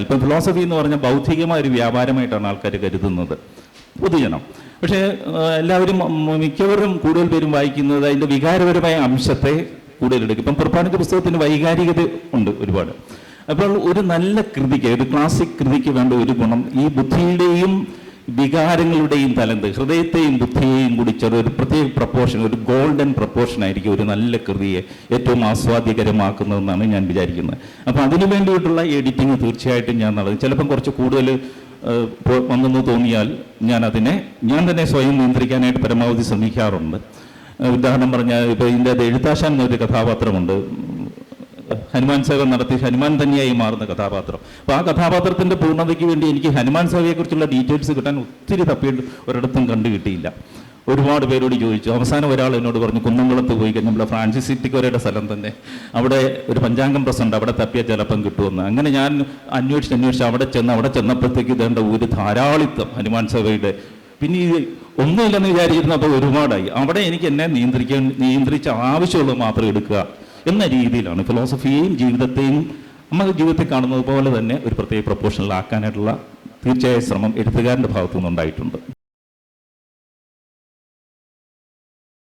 ഇപ്പം ഫിലോസഫി എന്ന് പറഞ്ഞാൽ ബൗദ്ധികമായ ഒരു വ്യാപാരമായിട്ടാണ് ആൾക്കാർ കരുതുന്നത്. പൊതുജനം. പക്ഷേ എല്ലാവരും മിക്കവരും കൂടുതൽ പേരും വായിക്കുന്നത് അതിന്റെ വികാരപരമായ അംശത്തെ കൂടുതൽ എടുക്കും. ഇപ്പം പുറപ്പാടിന്റെ പുസ്തകത്തിന് വൈകാരികത ഉണ്ട് ഒരുപാട്. അപ്പോൾ ഒരു നല്ല കൃതിക്ക് ഒരു ക്ലാസിക് കൃതിക്ക് വേണ്ട ഒരു ഗുണം ഈ ബുദ്ധിയുടെയും വികാരങ്ങളുടെയും തലന്ത് ഹൃദയത്തെയും ബുദ്ധിയെയും കൂടി ചേർത്ത് ഒരു പ്രത്യേക പ്രപ്പോർഷൻ ഒരു ഗോൾഡൻ പ്രപ്പോർഷൻ ആയിരിക്കും ഒരു നല്ല കൃതിയെ ഏറ്റവും ആസ്വാദ്യകരമാക്കുന്നതെന്നാണ് ഞാൻ വിചാരിക്കുന്നത്. അപ്പോൾ അതിനു വേണ്ടിയിട്ടുള്ള എഡിറ്റിംഗ് തീർച്ചയായിട്ടും ഞാൻ നടത്തും. ചിലപ്പം കുറച്ച് കൂടുതൽ വന്നെന്ന് തോന്നിയാൽ ഞാൻ അതിനെ ഞാൻ തന്നെ സ്വയം നിയന്ത്രിക്കാനായിട്ട് പരമാവധി ശ്രമിക്കാറുണ്ട്. ഉദാഹരണം പറഞ്ഞാൽ ഇപ്പോൾ ഇതിന്റെ എഴുത്താശാൻ എന്നൊരു കഥാപാത്രമുണ്ട്. ഹനുമാൻ സേവ നടത്തി ഹനുമാൻ തന്നെയായി മാറുന്ന കഥാപാത്രം. അപ്പോൾ ആ കഥാപാത്രത്തിന്റെ പൂർണതയ്ക്ക് വേണ്ടി എനിക്ക് ഹനുമാൻ സേവയെക്കുറിച്ചുള്ള ഡീറ്റെയിൽസ് കിട്ടാൻ ഒത്തിരി തപ്പിയിട്ട് ഒരിടത്തും കണ്ടു കിട്ടിയില്ല. ഒരുപാട് പേരോട് ചോദിച്ചു. അവസാനം ഒരാൾ എന്നോട് പറഞ്ഞു കുന്നംകുളത്ത് പോയി കഴിഞ്ഞാൽ നമ്മുടെ ഫ്രാൻസിസ് സിറ്റിക്കോരയുടെ സ്ഥലം തന്നെ. അവിടെ ഒരു പഞ്ചാംഗം പ്രസന്റ് അവിടെ തപ്പിയ ചിലപ്പം കിട്ടുമെന്ന്. അങ്ങനെ ഞാൻ അന്വേഷിച്ച് അന്വേഷിച്ച് അവിടെ ചെന്ന് അവിടെ ചെന്നപ്പോഴത്തേക്ക് ഇതേണ്ട ഒരു ധാരാളിത്തം ഹനുമാൻ സേവയുടെ. പിന്നെ ഇത് ഒന്നുമില്ലെന്ന് വിചാരിച്ചിരുന്നപ്പോൾ ഒരുപാടായി. അവിടെ എനിക്ക് എന്നെ നിയന്ത്രിക്കാൻ നിയന്ത്രിച്ച ആവശ്യമുള്ളത് മാത്രം എടുക്കുക. എന്ന രീതിയിലാണ് ഫിലോസഫിയെയും ജീവിതത്തെയും നമ്മൾ ജീവിതത്തെ കാണുന്നത് പോലെ തന്നെ ഒരു പ്രത്യേക പ്രൊപ്പോഷനിലാക്കാനായിട്ടുള്ള തീർച്ചയായ ശ്രമം എഴുത്തുകാരന്റെ ഭാഗത്തു നിന്നുണ്ടായിട്ടുണ്ട്